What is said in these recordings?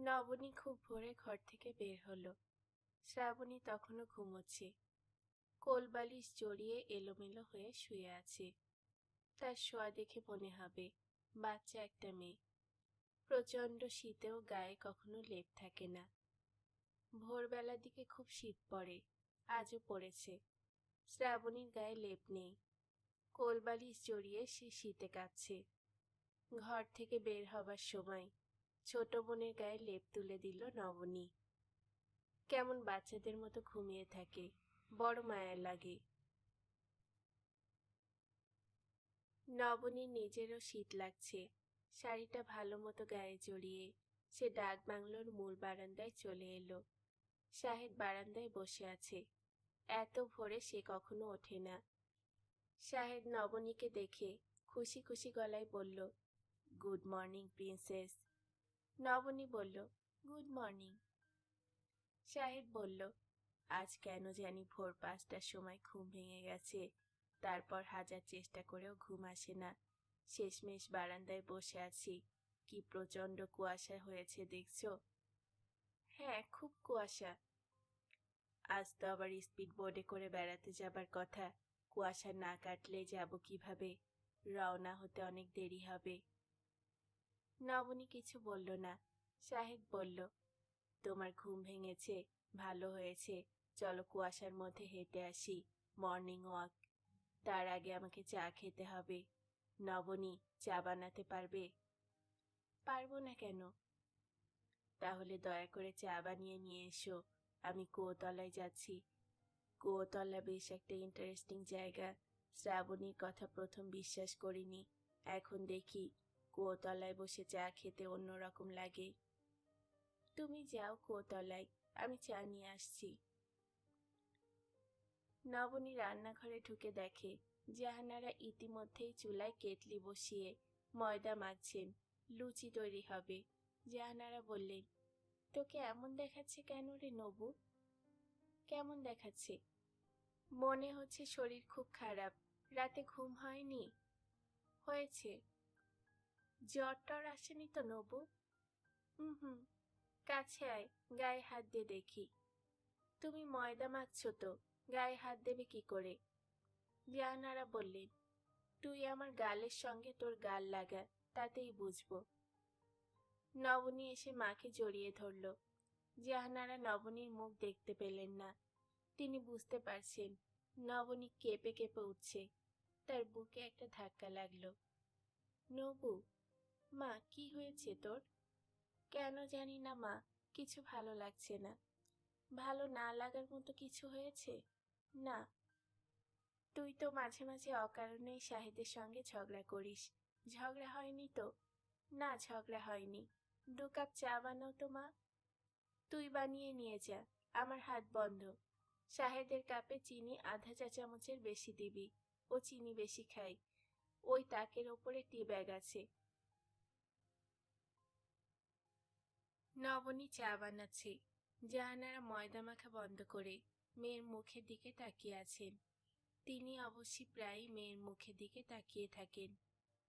নবনী খুব ভোরে ঘর থেকে বের হলো। শ্রাবণী তখনও ঘুমোচ্ছে। কোলবালিশ জড়িয়ে এলোমেলো হয়ে শুয়ে আছে। তার শোয়া দেখে মনে হবে, বাচ্চা একটা মেয়ে। প্রচণ্ড শীতেও গায়ে কখনো লেপ থাকে না। ভোরবেলার দিকে খুব শীত পড়ে, আজও পড়েছে। শ্রাবণীর গায়ে লেপ নেই। কোলবালিশ জড়িয়ে সে শীতে কাঁপছে ঘর থেকে বের হবার সময় ছোট বোনের গায়ে লেপ তুলে দিল নবনী। কেমন বাচ্চাদের মতো ঘুমিয়ে থাকে, বড় মায়া লাগে। নবনীর নিজেরও শীত লাগছে, শাড়িটা ভালো মতো গায়ে জড়িয়ে, সে ডাক বাংলোর মূল বারান্দায় চলে এলো। শাহেদ বারান্দায় বসে আছে, এত ভোরে সে কখনো ওঠে না। শাহেদ নবনীকে দেখে খুশি খুশি গলায় বলল, গুড মর্নিং, প্রিন্সেস। নবনী বলল, গুড মর্নিং। শাহেদ বলল, আজ কেন জানি ভোর পাঁচটার সময় ঘুম ভেঙে গেছে। তারপর হাজার চেষ্টা করেও ঘুম আসে না। শেষমেশ বারান্দায় বসে আছি। কি প্রচণ্ড কুয়াশা হয়েছে, দেখছ? হ্যাঁ খুব কুয়াশা। আজ তো আবার স্পিড বোর্ডে করে বেড়াতে যাবার কথা। কুয়াশা না কাটলে যাব কীভাবে? রওনা হতে অনেক দেরি হবে। নবনী কিছু বলল না। শাহেদ বলল, তোমার ঘুম ভেঙেছে, ভালো হয়েছে। চলো কুয়াশার মধ্যে হেঁটে আসি মর্নিং ওয়াক তার আগে আমাকে চা খেতে হবে। নবনী চা বানাতে পারবে? পারব না কেন? তাহলে দয়া করে চা বানিয়ে নিয়ে এসো। আমি কুয়োতলায় যাচ্ছি। কুয়োতলা বেশ একটা ইন্টারেস্টিং জায়গা। শ্রাবণীর কথা প্রথম বিশ্বাস করিনি। এখন দেখি কুয়োতলায় বসে চা খেতে অন্যরকম লাগে। তুমি যাও কুয়োতলায় আমি চা নিয়ে আসছি। নবনী রান্নাঘরে ঢুকে দেখে জাহানারা ইতিমধ্যেই চুলায় কেটলি বসিয়ে ময়দা মাখছেন লুচি তৈরি হবে। জাহানারা বললেন তোকে এমন দেখাচ্ছে কেন রে নবু? কেমন দেখাচ্ছে? মনে হচ্ছে শরীর খুব খারাপ, রাতে ঘুম হয়নি? হয়েছে। জ্বর টর আসেনি তো নবু? হুম হুম, কাছে আয়, গায়ে হাত দিয়ে দেখি। তুমি ময়দা মাখছো তো, গায়ে হাত দেবে কি করে? জাহানারা বললেন, তুই আমার গালের সঙ্গে তোর গাল লাগা, তাতেই বুঝব। নবনী এসে মাকে জড়িয়ে ধরল। জাহানারা নবনীর মুখ দেখতে পেলেন না। তিনি বুঝতে পারছেন, নবনী কেঁপে কেঁপে উঠছে। তার বুকে একটা ধাক্কা লাগল। নবু মা, কি হয়েছে তোর? কেন জানি না মা, কিছু ভালো লাগছে না। ভালো না লাগার মতো কিছু হয়েছে? না। তুই তো মাঝে মাঝে অকারণেই শাহিদের সঙ্গে ঝগড়া করিস। ঝগড়া হয়নি তো? না ঝগড়া হয়নি। দু কাপ চা বানাও তো মা। তুই বানিয়ে নিয়ে যা, আমার হাত বন্ধ। শাহেদের কাপে চিনি আধা চা চামচের বেশি দিবি। ও চিনি বেশি খাই ওই তাকের ওপরে টি ব্যাগ আছে। নবনী চা বানাচ্ছে জাহানারা ময়দা মাখা বন্ধ করে মেয়ের মুখের দিকে তাকিয়ে আছেন। তিনি অবশ্যই প্রায়ই মেয়ের মুখের দিকে তাকিয়ে থাকেন।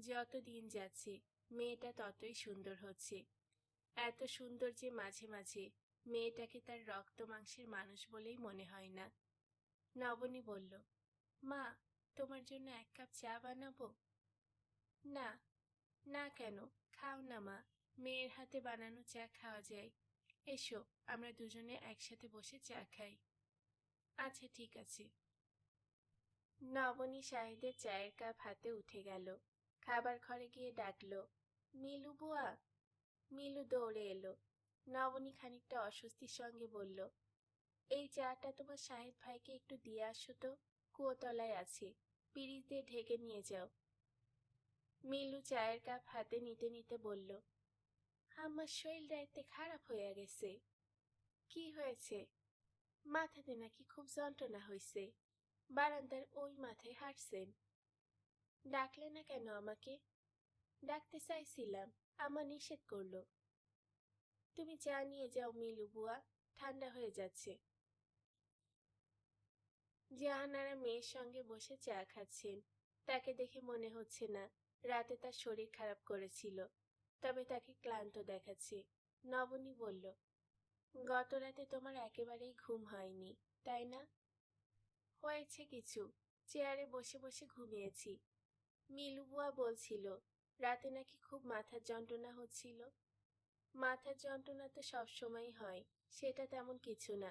যত দিন যাচ্ছে, মেয়েটা ততই সুন্দর হচ্ছে। এত সুন্দর যে মাঝে মাঝে মেয়েটাকে তার রক্ত মাংসের মানুষ বলেই মনে হয় না। নবনী বলল, মা, তোমার জন্য এক কাপ চা বানাবো? না না কেন, খাও না মা। মেয়ের হাতে বানানো চা খাওয়া যায়। এসো, আমরা দুজনে একসাথে বসে চা খাই। আচ্ছা ঠিক আছে। নবনী শাহিদের চায়ের কাপ হাতে উঠে গেল। খাবার ঘরে গিয়ে ডাকলো, মিলু বুয়া? মিলু দৌড়ে এলো। নবনী খানিকটা অস্বস্তির সঙ্গে বলল, এই চাটা তোমার শাহিদ ভাইকে একটু দিয়ে আসো তো, কুয়োতলায় আছে। দিয়ে ঢেকে নিয়ে যাও। মিলু চায়ের কাপ হাতে নিতে নিতে বলল আমার শরীরটা এতে খারাপ হয়ে গেছে। কি হয়েছে? মাথাতে নাকি খুব যন্ত্রণা হয়েছে বারান্দার ওই মাথায় হাঁটছেন। ডাকলে না কেন আমাকে? ডাকতে চাইছিলাম, আমার নিষেধ করল। তুমি চা নিয়ে যাও মিলু বুয়া, ঠান্ডা হয়ে যাচ্ছে। জাহানারা মেয়ের সঙ্গে বসে চা খাচ্ছেন। তাকে দেখে মনে হচ্ছে না, রাতে তার শরীর খারাপ করেছিল। তবে তাকে ক্লান্ত দেখাচ্ছে। নবনী বলল গত রাতে তোমার একেবারেই ঘুম হয়নি, তাই না? হয়েছে কিছু, চেয়ারে বসে বসে ঘুমিয়েছি। মিলুবুয়া বলছিল, রাতে নাকি খুব মাথার যন্ত্রণা হচ্ছিল? মাথার যন্ত্রণা তো সবসময়ই হয়, সেটা তেমন কিছু না।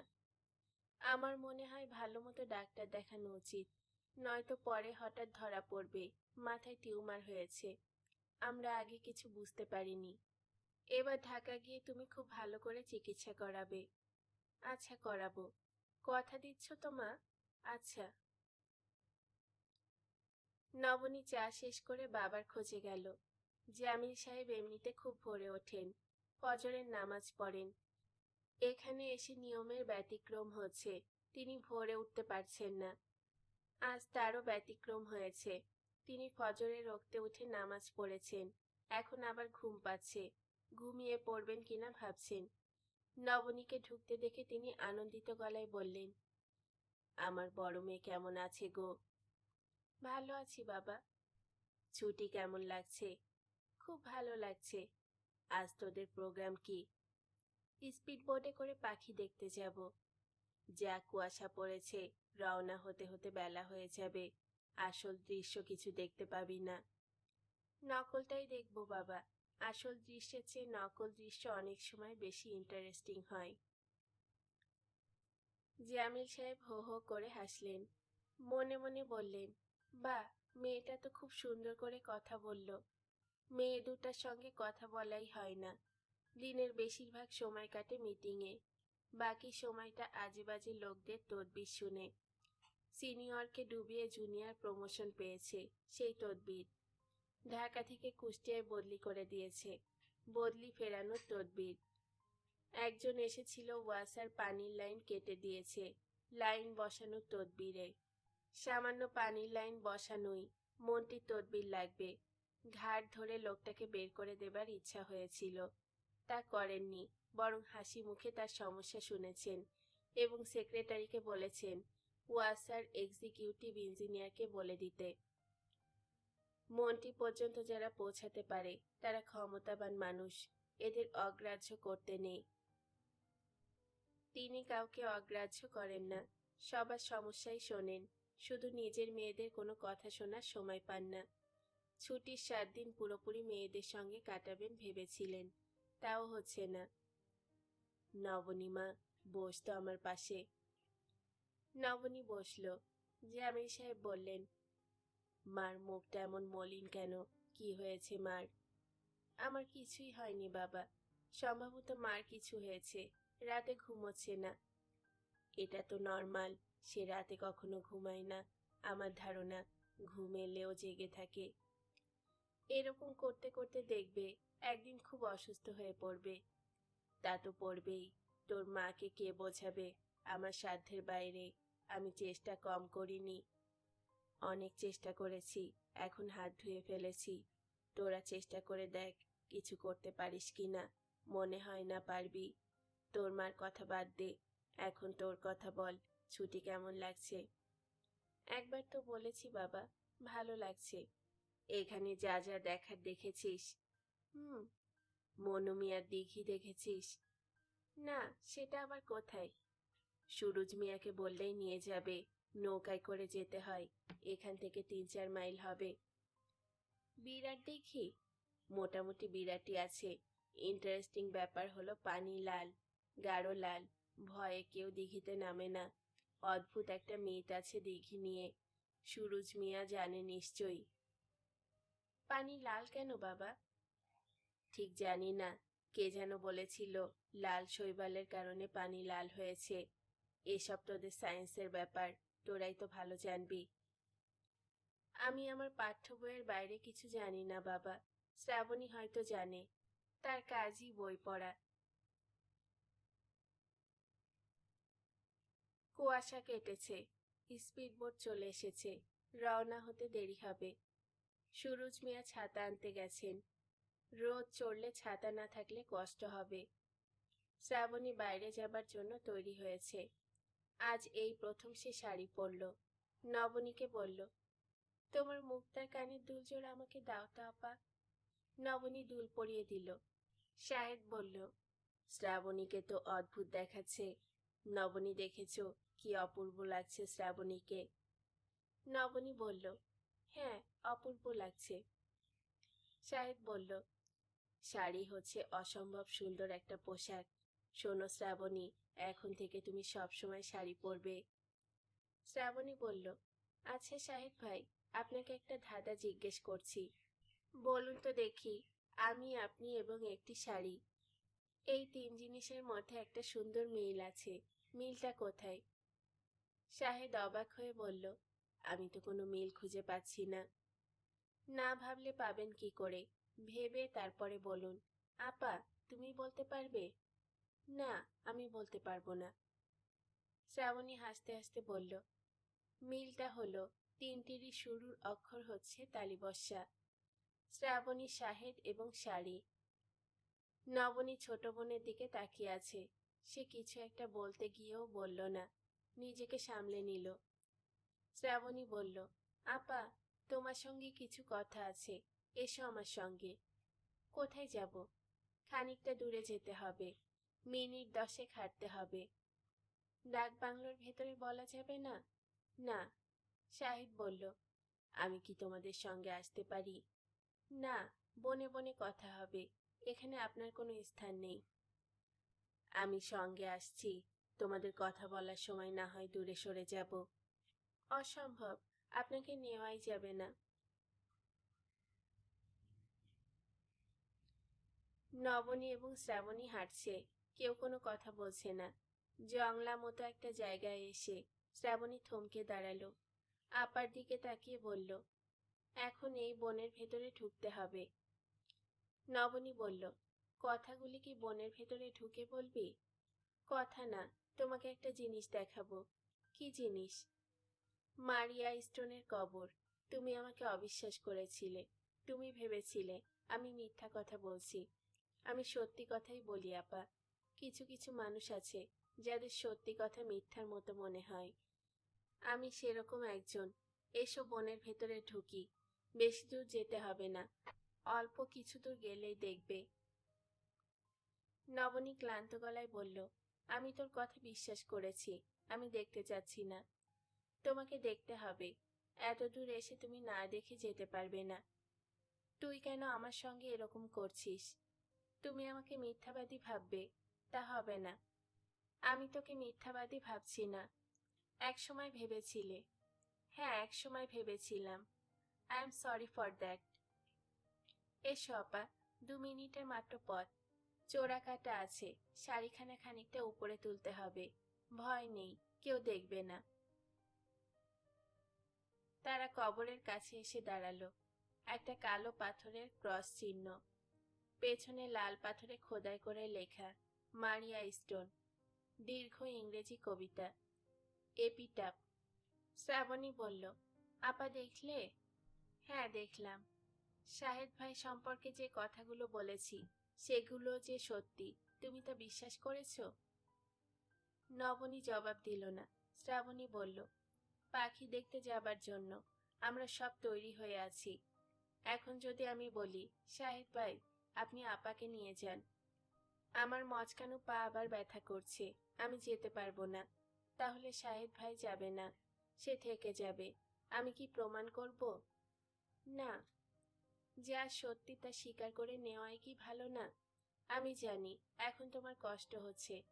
আমার মনে হয় ভালো মতো ডাক্তার দেখানো উচিত, নয়তো পরে হঠাৎ ধরা পড়বে, মাথায় টিউমার হয়েছে। আমরা আগে কিছু বুঝতে পারিনি। এবার ঢাকা গিয়ে তুমি খুব ভালো করে চিকিৎসা করাবে। আচ্ছা করাবো। কথা দিচ্ছ তো, মা? আচ্ছা। নবনী চা শেষ করে বাবার খোঁজে গেল। জামিল সাহেব এমনিতে খুব ভোরে ওঠেন। ফজরের নামাজ পড়েন। এখানে এসে নিয়মের ব্যতিক্রম হচ্ছে। তিনি ভোরে উঠতে পারছেন না। আজ তারও ব্যতিক্রম হয়েছে। তিনি ফজরে রক্তে উঠে নামাজ পড়েছেন। এখন আবার ঘুম পাচ্ছে। ঘুমিয়ে পড়বেন কিনা ভাবছেন। নবনীকে ঢুকতে দেখে তিনি আনন্দিত গলায় বললেন, আমার বড় মেয়ে কেমন আছে গো? ভালো আছি বাবা। ছুটি কেমন লাগছে? খুব ভালো লাগছে। আজ তোদের প্রোগ্রাম কি? স্পিড বোটে করে পাখি দেখতে যাব। যা কুয়াশা পড়েছে, রওনা হতে হতে বেলা হয়ে যাবে। আসল দৃশ্য কিছু দেখতে পাবি না। নকলটাই দেখব বাবা। আসল দৃশ্যের চেয়ে নকল দৃশ্য অনেক সময় বেশি ইন্টারেস্টিং হয়। জামিল সাহেব হো হো করে হাসলেন। মনে মনে বললেন, বা, মেয়েটা তো খুব সুন্দর করে কথা বলল। মেয়ে দুটার সঙ্গে কথা বলাই হয় না। দিনের বেশিরভাগ সময় কাটে মিটিংয়ে বাকি সময়টা আজে বাজে লোকদের তদবির শুনে। সিনিয়রকে ডুবিয়ে জুনিয়র প্রমোশন পেয়েছে সেই তদবির। ঢাকা থেকে কুষ্টিয়ায় বদলি করে দিয়েছে, বদলি ফেরানোর তদবির। একজন এসেছিল ওয়াসার পানির লাইন কেটে দিয়েছে, লাইন বসানোর তদবিরে। সামান্য পানির লাইন বসানোই মনটির তদবির লাগবে। ঘাট ধরে লোকটাকে বের করে দেবার ইচ্ছা হয়েছিল। তা করেননি, বরং হাসি মুখে তার সমস্যা শুনেছেন এবং সেক্রেটারিকে বলেছেন ওয়াসার এক্সিকিউটিভ ইঞ্জিনিয়ারকে বলে দিতে। মনটি পর্যন্ত যারা পৌঁছাতে পারে, তারা ক্ষমতাবান মানুষ, এদের অগ্রাহ্য করতে নেই। তিনি কাউকে অগ্রাহ্য করেন না, সবার সমস্যাই শোনেন, শুধু নিজের মেয়েদের কোনো কথা শোনার সময় পান না। ছুটির সাত দিন পুরোপুরি মেয়েদের সঙ্গে কাটাবেন ভেবেছিলেন, তাও হচ্ছে না। নবনীমা, বস তো আমার পাশে নবনী বসল। জামিল সাহেব বললেন, মার মুখটা এমন মলিন কেন? কি হয়েছে মার? আমার কিছুই হয়নি বাবা। সম্ভবত মার কিছু হয়েছে। রাতে ঘুমোচ্ছে না। এটা তো নর্মাল। সে রাতে কখনো ঘুমায় না। আমার ধারণা, ঘুম এলেও জেগে থাকে। এরকম করতে করতে দেখবে, একদিন খুব অসুস্থ হয়ে পড়বে। তা তো পড়বেই। তোর মাকে কে বোঝাবে? আমার সাধ্যের বাইরে আমি চেষ্টা কম করিনি। অনেক চেষ্টা করেছি, এখন হাত ধুয়ে ফেলেছি। তোরা চেষ্টা করে দেখ কিছু করতে পারিস কি না মনে হয় না পারবি। তোর মার কথা বাদ দে, এখন তোর কথা বল, ছুটি কেমন লাগছে? একবার তো বলেছি বাবা, ভালো লাগছে। এখানে যা যা দেখার দেখেছিস। হুম মনুমিয়ার দিঘি দেখেছিস? না, সেটা আবার কোথায়? সুরুজ মিয়াকে বললেই নিয়ে যাবে। নৌকায় করে যেতে হয়। এখান থেকে তিন চার মাইল হবে। বিরাট দেখি? মোটামুটি বিরাটই আছে। ইন্টারেস্টিং ব্যাপার হলো পানি লাল, গাঢ় লাল। ভয়ে কেউ দিঘিতে নামে না। অদ্ভুত একটা মিট আছে দিঘি নিয়ে। সুরুজ মিয়া জানে নিশ্চয়ই। পানি লাল কেন বাবা? ঠিক জানি না। কে যেন বলেছিল, লাল শৈবালের কারণে পানি লাল হয়েছে। এসব তোদের সায়েন্সের ব্যাপার, তোরাই তো ভালো জানবি। আমি আমার পাঠ্য বইয়ের বাইরে কিছু জানি না, বাবা। শ্রাবণী হয়তো জানে। তার কাজই বই পড়া। কুয়াশা কেটেছে। স্পিড স্পিডবোট চলে এসেছে। রওনা হতে দেরি হবে। সুরুজ মিয়া ছাতা আনতে গেছেন। রোদ চড়লে ছাতা না থাকলে কষ্ট হবে। শ্রাবণী বাইরে যাবার জন্য তৈরি হয়েছে। আজ এই প্রথম সে শাড়ি পরল। নবনীকে বলল, তোমার মুক্তার কানের দুলজোড়া আমাকে দাও তো আপা। নবনী দুল পরিয়ে দিল। শাহেদ বলল, শ্রাবণীকে তো অদ্ভুত দেখাচ্ছে। নবনী দেখেছ, কি অপূর্ব লাগছে শ্রাবণীকে? নবনী বলল হ্যাঁ অপূর্ব লাগছে। শাহেদ বলল, শাড়ি হচ্ছে অসম্ভব সুন্দর একটা পোশাক। শোনো শ্রাবণী এখন থেকে তুমি সব সময় শাড়ি পরবে। শ্রাবণী বলল আচ্ছা সাহেব ভাই, আপনাকে একটা ধাঁধা জিজ্ঞেস করছি। বলুন তো দেখি, আমি, আপনি এবং একটি শাড়ি। এই তিন জিনিসের মধ্যে একটা সুন্দর মিল আছে, মিলটা কোথায়? শাহেদ অবাক হয়ে বলল, আমি তো কোনো মিল খুঁজে পাচ্ছি না। না ভাবলে পাবেন কি করে? ভেবে তারপরে বলুন। আপা, তুমি বলতে পারবে? না, আমি বলতে পারব না। শ্রাবণী হাসতে হাসতে বলল, মিলটা হলো, তিনটিরই শুরুর অক্ষর হচ্ছে তালিবস্যা শ্রাবণী শাহেদ এবং শাড়ি। নবনী ছোট বোনের দিকে তাকিয়ে আছে। সে কিছু একটা বলতে গিয়েও বলল না, নিজেকে সামলে নিল। শ্রাবণী বলল, আপা, তোমার সঙ্গে কিছু কথা আছে, এসো আমার সঙ্গে। কোথায় যাব? খানিকটা দূরে যেতে হবে। মিনিট দশেক হাঁটতে হবে। ডাক বাংলোর ভেতরে বলা যাবে না? না, শাহিদ বলল। আমি কি তোমাদের সঙ্গে আসতে পারি? না, বনে বনে কথা হবে। এখানে আপনার কোনো স্থান নেই। আমি সঙ্গে আসছি। তোমাদের কথা বলার সময় না হয় দূরে সরে যাব। অসম্ভব, আপনাকে নেওয়াই যাবে না। নবনী এবং শ্রাবণী হাঁটছে। কেউ কোনো কথা বলছে না। জংলা মতো একটা জায়গায় এসে শ্রাবণী থমকে দাঁড়াল। আপার দিকে তাকিয়ে বলল, এখন এই বনের ভেতরে ঢুকতে হবে। নবনী বলল, কথাগুলি কি বনের ভেতরে ঢুকে বলবি? কথা না, তোমাকে একটা জিনিস দেখাবো। কি জিনিস? মারিয়া স্টোনের কবর। তুমি আমাকে অবিশ্বাস করেছিলে। তুমি ভেবেছিলে আমি মিথ্যা কথা বলছি। আমি সত্যি কথাই বলি, আপা। কিছু কিছু মানুষ আছে যাদের সত্যি কথা মিথ্যার মতো মনে হয়। আমি সেরকম একজন। এসো বনের ভেতরে ঢুকি। বেশি দূর যেতে হবে না। অল্প কিছু দূর গেলেই দেখবে। নবনী ক্লান্ত গলায় বলল, আমি তোর কথা বিশ্বাস করেছি। আমি দেখতে চাচ্ছি না। তোমাকে দেখতে হবে। এত দূর এসে তুমি না দেখে যেতে পারবে না। তুই কেন আমার সঙ্গে এরকম করছিস? তুমি আমাকে মিথ্যাবাদী ভাববে। তা হবে না। আমি তোকে মিথ্যাবাদী ভাবছি না। এক সময় ভেবেছিলে। হ্যাঁ এক সময় ভেবেছিলাম। I am sorry for that এসো আপা, দু মিনিটের মাত্র পথ। চোরা কাটা আছে। শাড়িখানা খানিকটা উপরে তুলতে হবে। ভয় নেই, কেউ দেখবে না। তারা কবরের কাছে এসে দাঁড়াল। একটা কালো পাথরের ক্রস চিহ্ন। পেছনে লাল পাথরে খোদাই করে লেখা। মারিয়া স্টোন, দীর্ঘ ইংরেজি কবিতা এপিটাপ শ্রাবণী বলল, আপা দেখলে? হ্যাঁ দেখলাম। শাহেদ ভাই সম্পর্কে যে কথাগুলো বলেছি, সেগুলো যে সত্যি, তুমি তা বিশ্বাস করেছ? নবনী জবাব দিল না। শ্রাবণী বলল, পাখি দেখতে যাবার জন্য আমরা সব তৈরি হয়ে আছি। এখন যদি আমি বলি, শাহেদ ভাই, আপনি আপাকে নিয়ে যান আমার মচকানো পা আবার ব্যথা করছে? আমি যেতে পারব না। তাহলে শাহেদ ভাই যাবে না। সে থেকে যাবে। আমি কি প্রমাণ করব? না। যা সত্যি তা স্বীকার করে নেওয়াই কি ভালো না? আমি জানি, এখন তোমার কষ্ট হচ্ছে।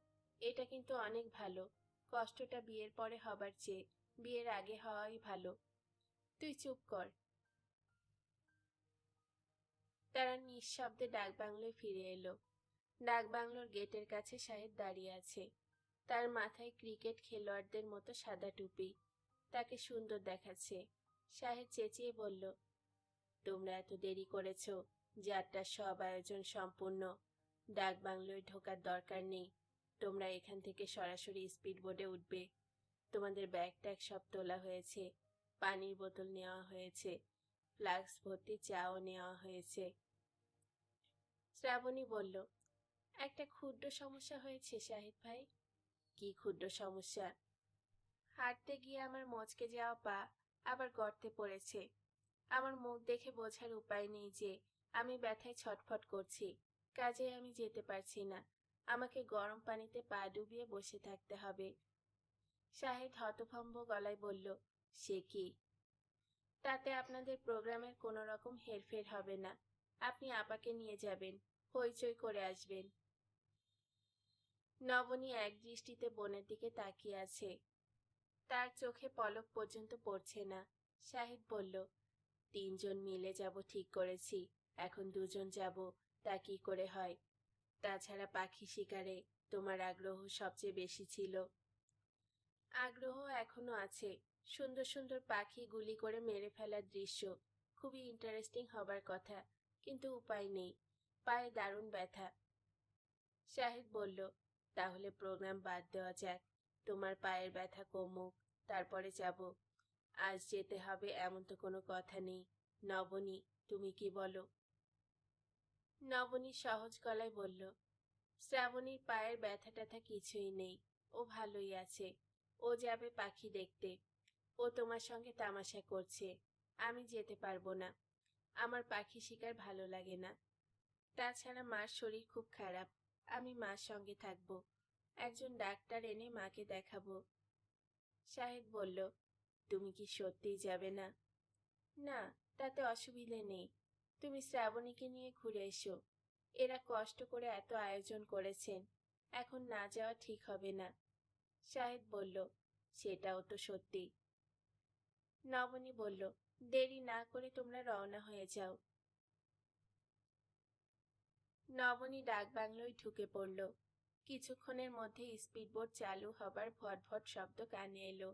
এটা কিন্তু অনেক ভালো। কষ্টটা বিয়ের পরে হবার চেয়ে, বিয়ের আগে হওয়াই ভালো। তুই চুপ কর। তারা নিঃশব্দে ডাকবাংলোয় ফিরে এলো। ডাকবাংলোর গেটের কাছে সাহেব দাঁড়িয়ে আছে। তার মাথায় ক্রিকেট খেলোয়াড়দের মতো সাদা টুপি। তাকে সুন্দর দেখাচ্ছে। সাহেব চেঁচিয়ে বলল, তোমরা এত দেরি করেছ, যাত্রার সব আয়োজন সম্পূর্ণ। ডাক বাংলোয় ঢোকার দরকার নেই। তোমরা এখান থেকে সরাসরি স্পিড বোর্ডে উঠবে। তোমাদের ব্যাগ ট্যাগ সব তোলা হয়েছে। পানির বোতল নেওয়া হয়েছে। ফ্লাক্স ভর্তি চাও নেওয়া হয়েছে। শ্রাবণী বলল একটা ক্ষুদ্র সমস্যা হয়েছে, শাহিদ ভাই। কি ক্ষুদ্র সমস্যা? হাঁটতে গিয়ে আমার মচকে যাওয়া পা আবার গর্তে পড়েছে। আমার মুখ দেখে বোঝার উপায় নেই যে আমি ব্যথায় ছটফট করছি, কাজে আমি যেতে পারছি না। আমাকে গরম পানিতে পা ডুবিয়ে বসে থাকতে হবে। শাহিদ হতভম্ব গলায় বলল, সে কি? তাতে আপনাদের প্রোগ্রামের কোনো রকম হেরফের হবে না। আপনি আপাকে নিয়ে যাবেন, হইচই করে আসবেন। নবনী এক দৃষ্টিতে বোনের দিকে তাকিয়ে আছে। তার চোখে পলক পর্যন্ত পড়ছে না। শাহিদ বলল, তিনজন মিলে যাব, ঠিক করেছি। এখন দুজন যাব, তা কি করে হয়? তাছাড়া পাখি শিকারে তোমার আগ্রহ সবচেয়ে বেশি ছিল। আগ্রহ এখনও আছে। সুন্দর সুন্দর পাখি গুলি করে মেরে ফেলার দৃশ্য। খুবই ইন্টারেস্টিং হবার কথা, কিন্তু উপায় নেই। পায়ে দারুণ ব্যথা। শাহিদ বলল তাহলে প্রোগ্রাম বাদ দেওয়া যাক। তোমার পায়ের ব্যথা কমুক, তারপরে যাব। আজ যেতে হবে এমন তো কোনো কথা নেই। নবনী, তুমি কি বলো? নবনী সহজ গলায় বলল, শ্রাবণীর পায়ের ব্যথা ট্যাথা কিছুই নেই, ও ভালোই আছে। ও যাবে পাখি দেখতে। ও তোমার সঙ্গে তামাশা করছে। আমি যেতে পারব না। আমার পাখি শিকার ভালো লাগে না। তাছাড়া মার শরীর খুব খারাপ। আমি মার সঙ্গে থাকব। একজন ডাক্তার এনে মাকে দেখাবো। শাহেদ বলল, তুমি কি সত্যিই যাবে না? না, তাতে অসুবিধে নেই। তুমি শ্রাবণীকে নিয়ে ঘুরে এসো। এরা কষ্ট করে এত আয়োজন করেছেন। এখন না যাওয়া ঠিক হবে না। শাহেদ বলল, সেটাও তো সত্যি। নবনী বলল, দেরি না করে তোমরা রওনা হয়ে যাও। নবনী ডাক বাংলোয় ঢুকে পড়ল। কিছুক্ষণের মধ্যে স্পিডবোট চালু হবার ভটভট শব্দ কানে এলো।